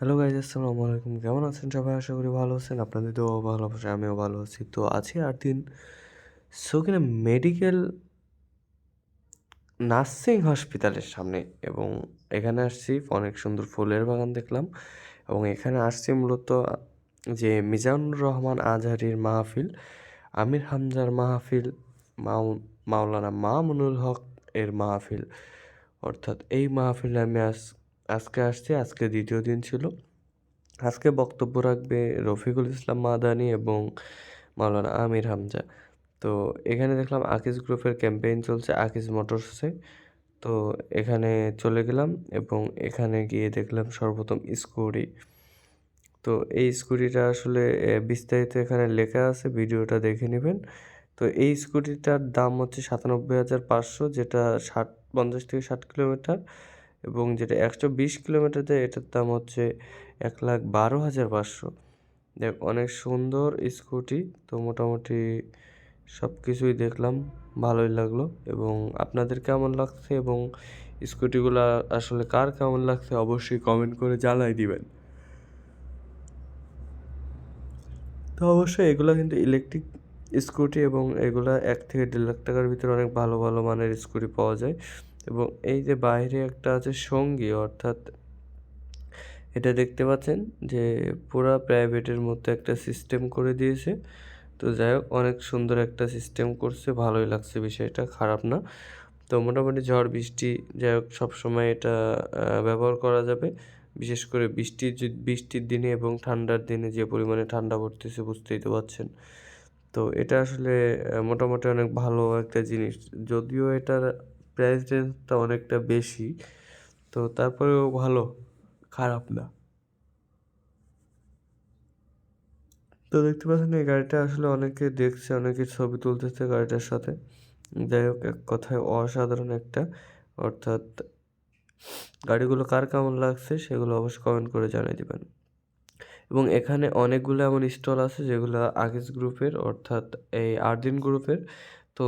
Hello guys আসসালামু আলাইকুম। কেমন আছেন সবাই? আশা করি ভালো আছেন। আপনাদের তো ভালো আছে আমিও ভালো আছি। তো আছি আট দিন সো কিনা মেডিকেল নার্সিং হসপিটালের সামনে এবং এখানে আসছি, অনেক সুন্দর ফুলের বাগান দেখলাম এবং এখানে আসছি মূলত যে মিজানুর রহমান আজহারির মাহফিল, আমির হামজার মাহফিল মাও মাওলানা মামুনুল হক এর মাহফিল। অর্থাৎ এই মাহফিলে আমি আজ আজকে আসছি, আজকে দ্বিতীয় দিন ছিল। আজকে বক্তব্য রাখবে রফিকুল ইসলাম মাদানি এবং মাওলানা আমির হামজা। তো এখানে দেখলাম আকিজ গ্রুপের ক্যাম্পেইন চলছে আকিজ মোটরসে। তো এখানে চলে গেলাম এবং এখানে গিয়ে দেখলাম সর্বপ্রথম স্কুটি তো এই স্কুটিটা আসলে বিস্তারিত এখানে লেখা আছে, ভিডিওটা দেখে নেবেন। তো এই স্কুটিটার দাম হচ্ছে সাতানব্বই হাজার পাঁচশো, যেটা ষাট, পঞ্চাশ থেকে ষাট কিলোমিটার। এবং যেটা একশো বিশ কিলোমিটার দেয়, এটার দাম হচ্ছে এক লাখ বারো হাজার পাঁচশো। দেখ, অনেক সুন্দর স্কুটি, তো মোটামুটি সব কিছুই দেখলাম, ভালোই লাগল। এবং আপনাদের কেমন লাগছে এবং স্কুটিগুলো আসলে কার কেমন লাগছে অবশ্যই কমেন্ট করে জানাই দিবেন। তো অবশ্যই এগুলো কিন্তু ইলেকট্রিক স্কুটি এবং এগুলো এক থেকে দেড় লাখ টাকার ভিতরে অনেক ভালো ভালো মানের স্কুটি পাওয়া যায়। এবং এই যে বাইরে একটা আছে সঙ্গী, অর্থাৎ এটা দেখতে পাচ্ছেন যে পুরা প্রাইভেটের মতো একটা সিস্টেম করে দিয়েছে। তো যাই হোক, অনেক সুন্দর একটা সিস্টেম করছে, ভালোই লাগছে বিষয়টা, খারাপ না। তো মোটামুটি ঝড়, বৃষ্টি, যাই হোক, সবসময় এটা ব্যবহার করা যাবে। বিশেষ করে বৃষ্টির বৃষ্টির দিনে এবং ঠান্ডার দিনে যে পরিমাণে ঠান্ডা পড়তেছে, বুঝতেই তো পারছেন তো এটা আসলে মোটামুটি অনেক ভালো একটা জিনিস। যদিও এটার প্রাইস রেঞ্জটা অনেকটা বেশি। তো তারপরেও ভালো, খারাপ না। তো দেখতে পাচ্ছেন এই গাড়িটা আসলে অনেকে দেখছে, অনেকে ছবি তুলতেছে গাড়িটার সাথে। যাই হোক, এক কথায় অসাধারণ একটা, অর্থাৎ গাড়িগুলো কার কেমন লাগছে সেগুলো অবশ্যই কমেন্ট করে জানিয়ে দেবেন। এবং এখানে অনেকগুলো এমন স্টল আছে যেগুলো আগেজ গ্রুপের অর্থাৎ এই আর্দিন গ্রুপের তো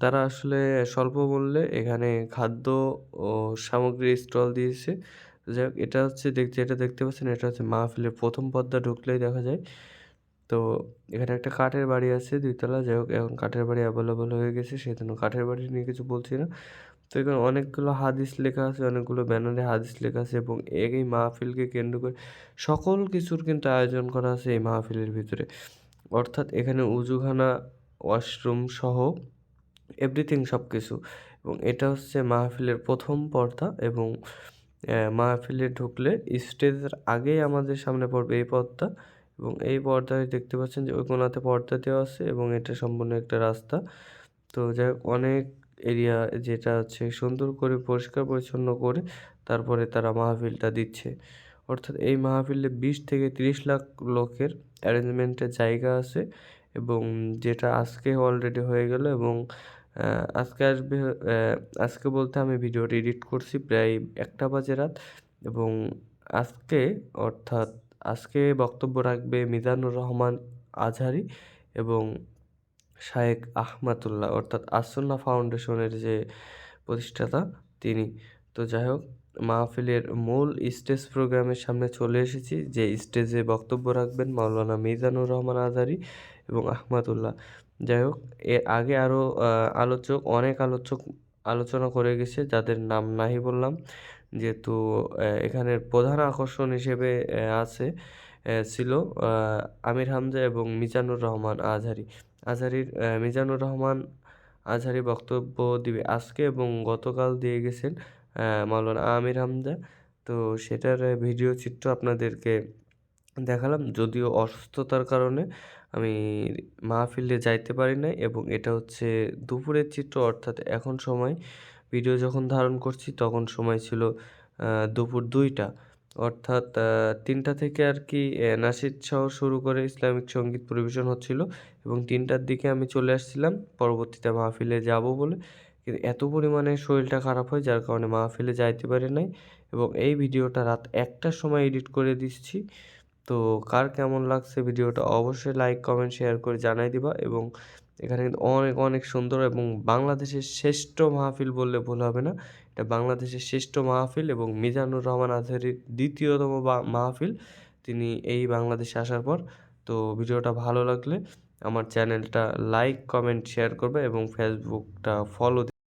তারা আসলে স্বল্প মূল্যে এখানে খাদ্য ও সামগ্রী স্টল দিয়েছে। যাই হোক, এটা হচ্ছে দেখতে এটা দেখতে পাচ্ছেন, এটা হচ্ছে মাহফিলের প্রথম পদ্মা ঢুকলেই দেখা যায়। তো এখানে একটা কাঠের বাড়ি আছে দুইতলা, যাই হোক, এখন কাঠের বাড়ি অ্যাভেলেবল হয়ে গেছে সেই জন্য কাঠের বাড়ি নিয়ে কিছু বলছি না। তো এখানে অনেকগুলো হাদিস লেখা আছে, অনেকগুলো ব্যানারে হাদিস লেখা আছে এবং এই মাহফিলকে কেন্দ্র করে সকল কিছুর কিন্তু আয়োজন করা আছে এই মাহফিলের ভিতরে। অর্থাৎ এখানে উজুখানা ওয়াশরুম সহ এভরিথিং সব কিছু এবং এটা হচ্ছে মাহফিলের প্রথম পর্দা এবং মাহফিলে ঢুকলে স্টেজের আগেই আমাদের সামনে পড়বে এই পর্দা। এবং এই পর্দায় দেখতে পাচ্ছেন যে ওই কোনাতে পর্দা দেওয়া আছে এবং এটা সম্পূর্ণ একটা রাস্তা। তো যাই অনেক এরিয়া যেটা হচ্ছে সুন্দর করে, পরিষ্কার, পরিচ্ছন্ন করে তারপরে তারা মাহফিলটা দিচ্ছে। অর্থাৎ এই মাহফিলে বিশ থেকে তিরিশ লাখ লোকের অ্যারেঞ্জমেন্টের জায়গা আছে। এবং যেটা আজকে অলরেডি হয়ে গেল এবং আজকে আসবে আজকে বলতে আমি ভিডিওটি এডিট করছি প্রায় একটা বাজে রাত এবং আজকে, অর্থাৎ আজকে বক্তব্য রাখবে মিজানুর রহমান আজহারি এবং শায়েক আহমাতুল্লাহ অর্থাৎ আসন্না ফাউন্ডেশনের যে প্রতিষ্ঠাতা তিনি। তো যাই হোক, মাহফিলের মূল স্টেজ প্রোগ্রামের সামনে চলে এসেছি। যে স্টেজে বক্তব্য রাখবেন মাওলানা মিজানুর রহমান আজহারি এবং আহমাদুল্লাহ। যাই হোক, এর আগে আরও আলোচক, অনেক আলোচক আলোচনা করে গেছে, যাদের নাম নাহি বললাম। যেহেতু এখানের প্রধান আকর্ষণ হিসেবে আছে ছিল আমির হামজা এবং মিজানুর রহমান আজহারি। আজহারির মিজানুর রহমান আজহারি বক্তব্য দিবে আজকে এবং গতকাল দিয়ে গেছেন মাওলানা আমির হামজা। তো সেটার ভিডিও চিত্র আপনাদেরকে দেখালাম যদিও অসুস্থতার কারণে আমি মাহফিলে যাইতে পারি নাই এবং এটা হচ্ছে দুপুরের চিত্র, অর্থাৎ এখন সময় ভিডিও যখন ধারণ করছি তখন সময় ছিল দুপুর দুইটা। অর্থাৎ তিনটা থেকে আর কি নাসির সহ শুরু করে ইসলামিক সংগীত পরিবেশন হচ্ছিল এবং তিনটার দিকে আমি চলে আসছিলাম, পরবর্তীতে মাহফিলে যাব বলে। কিন্তু এত পরিমাণে শরীরটা খারাপ হয়, যার কারণে মাহফিলে যাইতে পারি নাই এবং এই ভিডিওটা রাত একটার সময় এডিট করে দিচ্ছি। তো কার কেমন লাগছে ভিডিওটা অবশ্যই লাইক কমেন্ট শেয়ার করে জানাই দিবা এবং এখানে কিন্তু অনেক অনেক সুন্দর এবং বাংলাদেশের শ্রেষ্ঠ মাহফিল বললে ভুল হবে না। এটা বাংলাদেশের শ্রেষ্ঠ মাহফিল এবং মিজানুর রহমান আজহারির দ্বিতীয়তম মাহফিল। তিনি এই বাংলাদেশে আসার পর। তো ভিডিওটা ভালো লাগলে আমার চ্যানেলটা লাইক কমেন্ট শেয়ার করবে এবং ফেসবুকটা ফলো